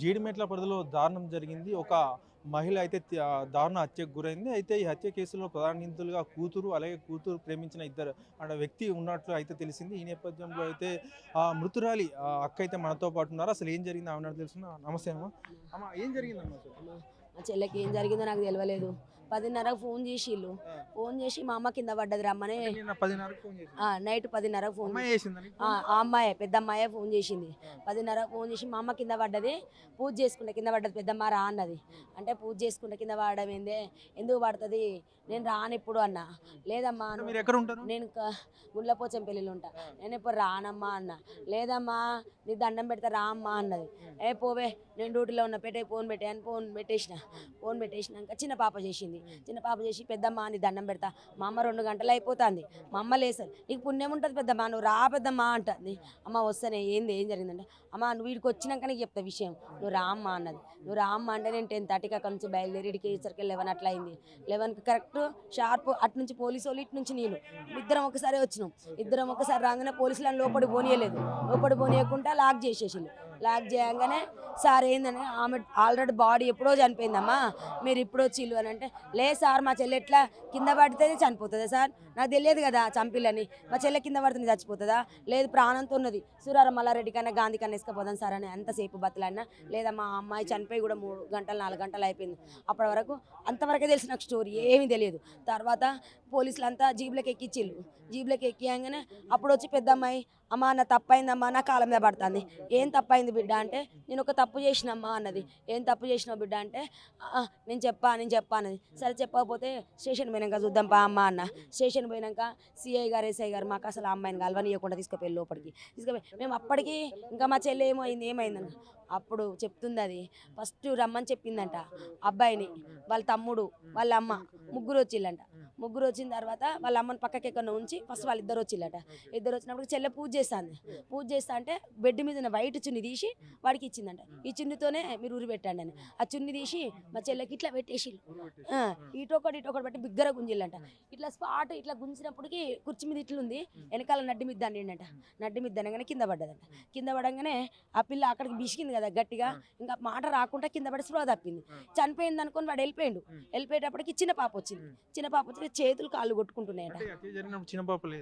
జీడిమెట్ల పరిధిలో దారుణం జరిగింది. ఒక మహిళ అయితే దారుణ హత్యకు గురైంది. అయితే ఈ హత్య కేసులో ప్రధాన నిందితులుగా కూతురు అలాగే కూతురు ప్రేమించిన ఇద్దరు అక్కడ వ్యక్తి ఉన్నట్లు అయితే తెలిసింది. ఈ నేపథ్యంలో అయితే ఆ మృతురాలి అక్క అయితే మనతో పాటు ఉన్నారు. అసలు ఏం జరిగింది ఆమె తెలుసు నమస్తే అమ్మ. అమ్మ ఏం జరిగింది అమ్మ మా చెల్లెకి ఏం జరిగిందో నాకు తెలియలేదు. పదిన్నరకు ఫోన్ చేసిళ్ళు. ఫోన్ చేసి మా అమ్మ కింద పడ్డది రమ్మని. పదిన్నరకు నైట్ పదిన్నరకు ఫోన్ ఆ ఆ అమ్మాయే పెద్ద అమ్మాయే ఫోన్ చేసింది. పదిన్నర ఫోన్ చేసి మా అమ్మ కింద పడ్డది పూజ చేసుకుంటే కింద పడ్డది పెద్దమ్మ రా అన్నది అంటే పూజ చేసుకుంటే కింద పడడం ఏందే? ఎందుకు పడుతుంది? నేను రాను ఇప్పుడు అన్న. లేదమ్మా అంటే నువ్వు- మీరు ఎక్కడ ఉంటారు నేను గుండ్లపోచం పెళ్ళిలో ఉంటా. నేను ఇప్పుడు రానమ్మా అన్న. లేదమ్మా నీ దండం పెడతా రా అమ్మా అన్నది. ఏ పోవే నేను డ్యూటీలో ఉన్న పెట్టే ఫోన్ పెట్టే అని ఫోన్ పెట్టేసిన. ఫోన్ పెట్టేసినాక చిన్న పాప చేసింది. చిన్న పాప చేసి పెద్దమ్మ నీ దండం పెడతా. మా అమ్మ రెండు గంటలు అయిపోతుంది. మా అమ్మ లేసారు. నీకు పుణ్యం ఉంటుంది పెద్దమ్మ నువ్వు రా పెద్దమ్మ అంటుంది. అమ్మ వస్తానే ఏంది ఏం జరిగిందంటే అమ్మ నువ్వు వీడికి వచ్చినాక నీకు చెప్తా విషయం. నువ్వు రా అమ్మ అన్నది. నువ్వు రా అమ్మ అంటే నేను టెన్ థర్టీకి అక్కడ నుంచి బయలుదేరి ఇడికి వచ్చరికి లెవెన్ అట్లా అయింది. లెవెన్కి కరెక్ట్ షార్ప్ అటు నుంచి పోలీసు వాళ్ళు ఇటు నుంచి నీళ్ళు. ఇద్దరం ఒకసారి వచ్చినాం. ఇద్దరం ఒకసారి రాగానే పోలీసులను లోపడి పోనీయలేదు. లోపడి పోనీయకుండా లాక్ చేసేసిండు లాక్ చేయగానే సార్ ఏందని? ఆమె ఆల్రెడీ బాడీ ఎప్పుడో చనిపోయిందమ్మా. మీరు ఇప్పుడు వచ్చిల్లు అని అంటే లే సార్ మా చెల్లె ఎట్లా? కింద పడితే చనిపోతుందా సార్? నాకు తెలియదు కదా చంపిల్లని. మా చెల్లె కింద పడితే చచ్చిపోతుందా? లేదు ప్రాణంతో ఉన్నది. సూరారం మల్లారెడ్డి కన్నా గాంధీ కన్నా ఇసుకపోదాం సార్ అని ఎంతసేపు బతులన్నా లేదా మా అమ్మాయి చనిపోయి కూడా మూడు గంటలు నాలుగు గంటలు అయిపోయింది. అప్పటి వరకు అంతవరకే తెలిసిన నాకు స్టోరీ ఏమీ తెలియదు. తర్వాత పోలీసులు అంతా జీబులకు ఎక్కిచ్చిళ్ళు. జీబులకు ఎక్కియంగానే అప్పుడు వచ్చి పెద్ద అమ్మాయి అమ్మ నా తప్పైందమ్మా నా కాలం మీద పడుతుంది. ఏం తప్పైంది బిడ్డ అంటే నేను ఒక తప్పు చేసినమ్మా అన్నది. ఏం తప్పు చేసినావు బిడ్డ? అంటే నేను చెప్పా నేను చెప్పా అన్నది. సరే చెప్పకపోతే స్టేషన్ పోయినాక చూద్దాం పా అమ్మ అన్న. స్టేషన్ పోయినాక సిఐ గారు ఎస్ఐ గారు మాకు అసలు అమ్మాయిని అమ్మాయిని ఇవ్వకుండా తీసుకుపోయి లోపలికి. తీసుకుపోయి మేము అప్పటికి ఇంకా మా చెల్లి ఏమైంది ఏమైందని అప్పుడు చెప్తుంది అది. ఫస్ట్ రమ్మని చెప్పిందంట అబ్బాయిని వాళ్ళ తమ్ముడు వాళ్ళ అమ్మ ముగ్గురు వచ్చిళ్ళంట ముగ్గురు వచ్చిన తర్వాత వాళ్ళ అమ్మని పక్కకి ఎక్కడ ఉంచి ఫస్ట్ వాళ్ళు ఇద్దరు వచ్చిల్లట ఇద్దరు వచ్చినప్పుడు చెల్లె పూజ చేస్తాంది. పూజ చేస్తా అంటే బెడ్ మీద వైట్ చున్ని తీసి వాడికి ఇచ్చిందంట. ఈ చున్నితోనే మీరు ఊరి పెట్టండి అని. ఆ చున్ని తీసి మా చెల్లెకి ఇట్లా పెట్టేసి ఇటొకటి ఇటొకటి పెట్టి బిగ్గర గుంజిల్లంట. ఇట్లా స్పాట్ ఇట్లా గుంజినప్పటికి కుర్చీ మీద ఇట్లుంది. వెనకాల నడ్డి మీద దండిండట నడ్డి మీద దండగానే కింద పడ్డదంట. కింద పడంగానే ఆ పిల్ల అక్కడికి బిసికింది కదా గట్టిగా. ఇంకా మాట రాకుండా కింద పడి స్పృహ తప్పింది. చనిపోయింది అనుకొని వాడు వెళ్ళిపోయిండు. వెళ్ళిపోయేటప్పటికి చిన్న పాప వచ్చింది. చిన్న పాప వచ్చి చేతులు కాళ్ళు కొట్టుకుంటున్నాయట.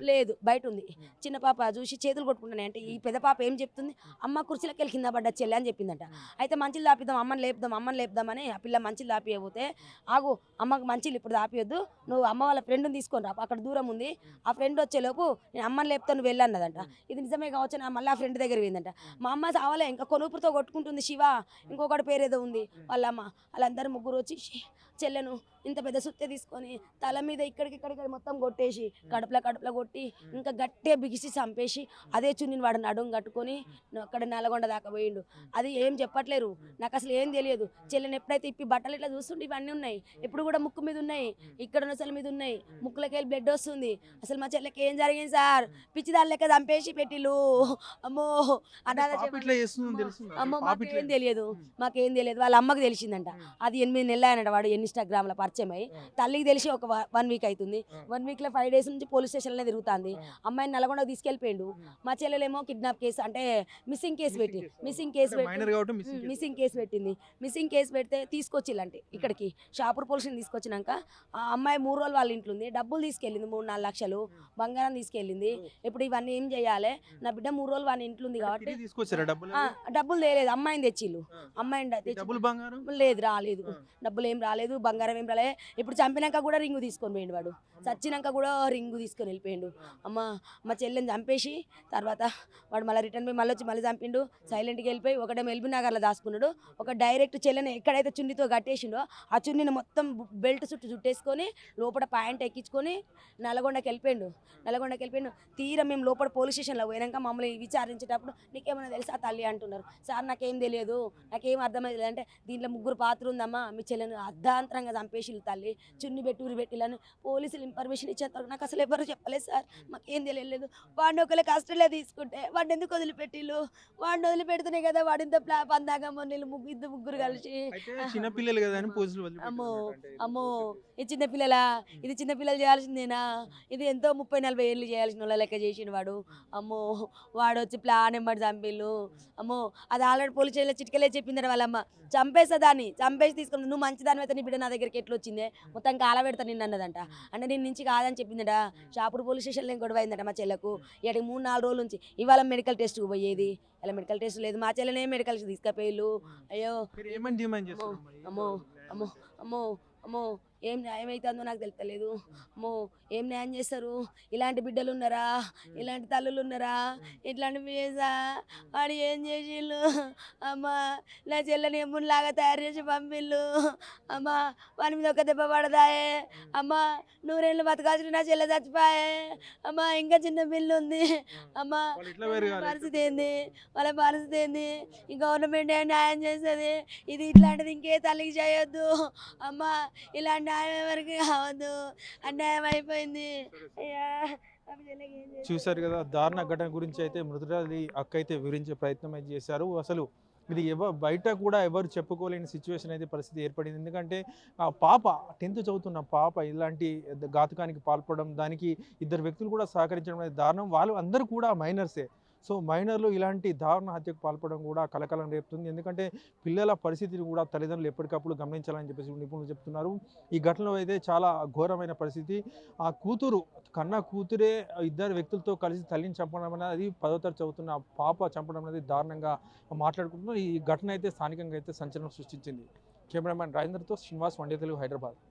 లేదు. బయట ఉంది చిన్న పాప చూసి చేతులు కొట్టుకుంటున్నాయి అంటే ఈ పెద్ద పాప ఏం చెప్తుంది? అమ్మ కుర్చీలోకి వెళ్ళి కింద పడ్డ చెల్లె అని చెప్పిందంట. అయితే మంచిలు దాపిద్దాం అమ్మని లేపుదాం అమ్మని లేపుదామని ఆ పిల్ల మంచిలు దాపియబోతే ఆగు అమ్మకు మంచిలు ఇప్పుడు దాపియొద్దు నువ్వు అమ్మ వాళ్ళ ఫ్రెండ్ని తీసుకొని రా అక్కడ దూరం ఉంది. ఆ ఫ్రెండ్ వచ్చేలోపు నేను అమ్మని లేపుతా నువ్వు వెళ్ళన్నదంట. ఇది నిజమే కావచ్చు నా మళ్ళీ ఆ ఫ్రెండ్ దగ్గర పోయిందంట. మా అమ్మ చావలే ఇంకా కొనుపుతో కొట్టుకుంటుంది శివ. ఇంకొకటి పేరేదో ఉంది వాళ్ళ అమ్మ. వాళ్ళందరూ ముగ్గురు వచ్చి "షీ, చెల్లెను ఇంత పెద్ద సుత్తె తీసుకొని తల మీద ఇక్కడికి ఇక్కడికి మొత్తం కొట్టేసి కడుపులో కడుపులో కొట్టి ఇంకా గట్టిగా బిగిసి చంపేసి అదే చున్నీని వాడు నడుము కట్టుకొని అక్కడ నల్గొండ దాకా పోయిండు. అది ఏం చెప్పట్లేరు. నాకు అసలు ఏం తెలియదు. చెల్లెని ఎప్పుడైతే ఇప్పి బట్టలు ఇట్లా చూస్తుంటే ఇవన్నీ ఉన్నాయి. ఇప్పుడు కూడా ముక్కు మీద ఉన్నాయి. ఇక్కడ ఉన్న సెల మీద ఉన్నాయి. ముక్కులకి వెళ్ళి బ్లడ్ వస్తుంది. అసలు మా చెల్లెకి ఏం జరిగింది సార్? పిచ్చిదాని లెక్క చంపేసి పెట్టిల్లు. అమ్మో? అమ్మో మాకేం తెలియదు. మాకేం తెలియదు. వాళ్ళ అమ్మకి తెలిసిందంట. అది ఎనిమిది నెలలు అయినట వాడు ఇన్స్టాగ్రామ్లో పరిచయం అయ్యి తల్లికి తెలిసి ఒక వన్ వీక్ అవుతుంది వన్ వీక్లో ఫైవ్ డేస్ నుంచి పోలీస్ స్టేషన్లో తిరుగుతుంది. అమ్మాయిని నల్గొండకు తీసుకెళ్ళిపోయిండు. మా చెల్లెలేమో కిడ్నాప్ కేసు అంటే మిస్సింగ్ కేసు పెట్టి మిస్సింగ్ కేసు పెట్టి మిస్సింగ్ కేసు పెట్టింది. మిస్సింగ్ కేసు పెడితే తీసుకొచ్చిల్లంటే ఇక్కడికి షాపూర్ పోలీసుని తీసుకొచ్చినాక ఆ అమ్మాయి మూడు రోజులు వాళ్ళ ఇంట్లో ఉంది. డబ్బులు తీసుకెళ్ళింది మూడు నాలుగు లక్షలు బంగారం తీసుకెళ్ళింది. ఇప్పుడు ఇవన్నీ ఏం చేయాలి? నా బిడ్డ మూడు రోజులు వాళ్ళ ఇంట్లో ఉంది కాబట్టి డబ్బులు తేలేదు అమ్మాయిని తెచ్చిళ్ళు. అమ్మాయిని లేదు రాలేదు. డబ్బులు ఏం రాలేదు. బంగారం ఏం ఇప్పుడు చంపినాక కూడా రింగు తీసుకొని పోయిండు వాడు. చచ్చినాక కూడా రింగు తీసుకొని వెళ్ళిపోయిండు. అమ్మ మా చెల్లెని చంపేసి తర్వాత వాడు మళ్ళీ రిటర్న్ పోయి మళ్ళీ వచ్చి మళ్ళీ చంపిండు. సైలెంట్గా వెళ్ళిపోయి ఒకటే మెల్బీ నగర్లో దాచుకున్నాడు. ఒక డైరెక్ట్ చెల్లెని ఎక్కడైతే చున్నీతో కట్టేసిండో ఆ చున్నీని మొత్తం బెల్ట్ చుట్టూ చుట్టేసుకొని లోపల ప్యాంట్ ఎక్కించుకొని నల్గొండకి వెళ్ళిపోయిండు. నల్గొండకి వెళ్ళిపోయిండు. తీరా మేము లోపల పోలీస్ స్టేషన్లో పోయినాక మమ్మల్ని విచారించేటప్పుడు నీకేమైనా తెలుసా తల్లి అంటున్నారు. సార్ నాకేం తెలియదు. నాకేం అర్థమైంది అంటే దీంట్లో ముగ్గురు పాత్ర ఉందమ్మా. మీ చెల్లెని అద్దా అర్ధాంతరంగా చంపేసిల్లు తల్లి. చున్ని పెట్టి ఊరి పెట్టిలని పోలీసులు ఇన్ఫర్మేషన్ ఇచ్చేంత వరకు నాకు అసలు ఎవరు చెప్పలేదు సార్. మాకేం తెలియలేదు. వాడిని ఒకళ్ళ కష్టంలో తీసుకుంటే వాడిని ఎందుకు వదిలిపెట్టిల్లు వాడిని వదిలిపెడితేనే కదా వాడి ఇంత ప్లా పందాగా మొన్న ముగ్గు ఇద్దరు ముగ్గురు కలిసి. చిన్నపిల్లలు కదా అమ్మో, అమ్మో. ఈ చిన్న పిల్లలా? ఇది చిన్న పిల్లలు చేయాల్సిందేనా? ఇది ఎంతో ముప్పై నలభై ఏళ్ళు చేయాల్సిన వాళ్ళ లెక్క చేసిన వాడు. అమ్మో వాడు వచ్చి ప్లాన్ ఎంబడి చంపిల్లు అమ్మో అది ఆల్రెడీ పోలీస్ చిటికలే చెప్పిందట వాళ్ళమ్మ. చంపేస్తా దాన్ని. చంపేసి తీసుకుని నువ్వు మంచిదాని అయితే నీ బిడ్డ నా దగ్గరికి ఎట్లా వచ్చిందే మొత్తం కాల పెడతా నిన్ను అన్నదంట. అంటే నేను నుంచి కాదని చెప్పిందట. షాపూర్ పోలీస్ స్టేషన్లో గొడవ అయిందట మా చెల్లకు? ఇక్కడికి మూడు నాలుగు రోజుల నుంచి ఇవాళ మెడికల్ టెస్ట్కి పోయేది. ఇలా మెడికల్ టెస్ట్ లేదు. మా చెల్లెనే మెడికల్కి తీసుకుపోయిల్లు అయ్యో? అమ్మో, అమ్మో అమ్మో అమ్మో. ఏం న్యాయం అవుతుందో నాకు తెలుస్తలేదు అమ్మో ఏం న్యాయం చేస్తారు? ఇలాంటి బిడ్డలు ఉన్నారా? ఇలాంటి తల్లులు ఉన్నారా? ఇట్లాంటి మీసా వాడు ఏం చేసిళ్ళు అమ్మా నా చెల్లని ఎమ్మునిలాగా తయారు చేసి పంపిళ్ళు. అమ్మా వాని మీద ఒక దెబ్బ పడదాయే అమ్మా నూరేళ్ళు బతకాల్సిన నా చెల్లె చచ్చిపోయే. అమ్మా ఇంకా చిన్న బిల్లు ఉంది. అమ్మా? పరిస్థితి ఏంది? వాళ్ళ పరిస్థితి ఏంది? ఈ గవర్నమెంట్ ఏం న్యాయం చేస్తుంది? ఇది ఇట్లాంటిది ఇంకే తల్లికి చేయొద్దు. అమ్మా ఇలాంటి న్యాయం ఎవరికి కావద్దు. అన్యాయం అయిపోయింది. అయ్యా చూశారు? కదా దారుణ ఘటన గురించి అయితే మృతురాలి అక్క అయితే వివరించే ప్రయత్నం అయితే చేశారు. అసలు ఇది ఎవ బయట కూడా ఎవరు చెప్పుకోలేని సిచ్యువేషన్ అయితే పరిస్థితి ఏర్పడింది. ఎందుకంటే ఆ పాప టెన్త్ చదువుతున్న పాప ఇలాంటి ఘాతుకానికి పాల్పడడం దానికి ఇద్దరు వ్యక్తులు కూడా సహకరించడం అనేది దారుణం. వాళ్ళు అందరూ కూడా మైనర్సే. సో మైనర్లు ఇలాంటి దారుణ హత్యకు పాల్పడడం కూడా కలకలం రేపుతుంది. ఎందుకంటే పిల్లల పరిస్థితిని కూడా తల్లిదండ్రులు ఎప్పటికప్పుడు గమనించాలని చెప్పేసి నిపుణులు చెప్తున్నారు. ఈ ఘటనలో అయితే చాలా ఘోరమైన పరిస్థితి. ఆ కూతురు కన్న కూతురే ఇద్దరు వ్యక్తులతో కలిసి తల్లిని చంపడం అనేది పదో తరగతి చదువుతున్న పాప చంపడం అనేది దారుణంగా మాట్లాడుకుంటున్నారు. ఈ ఘటన అయితే స్థానికంగా అయితే సంచలనం సృష్టించింది. కెమెరామ్యాన్ రాజేంద్రతో శ్రీనివాస్ వండే తెలుగు హైదరాబాద్.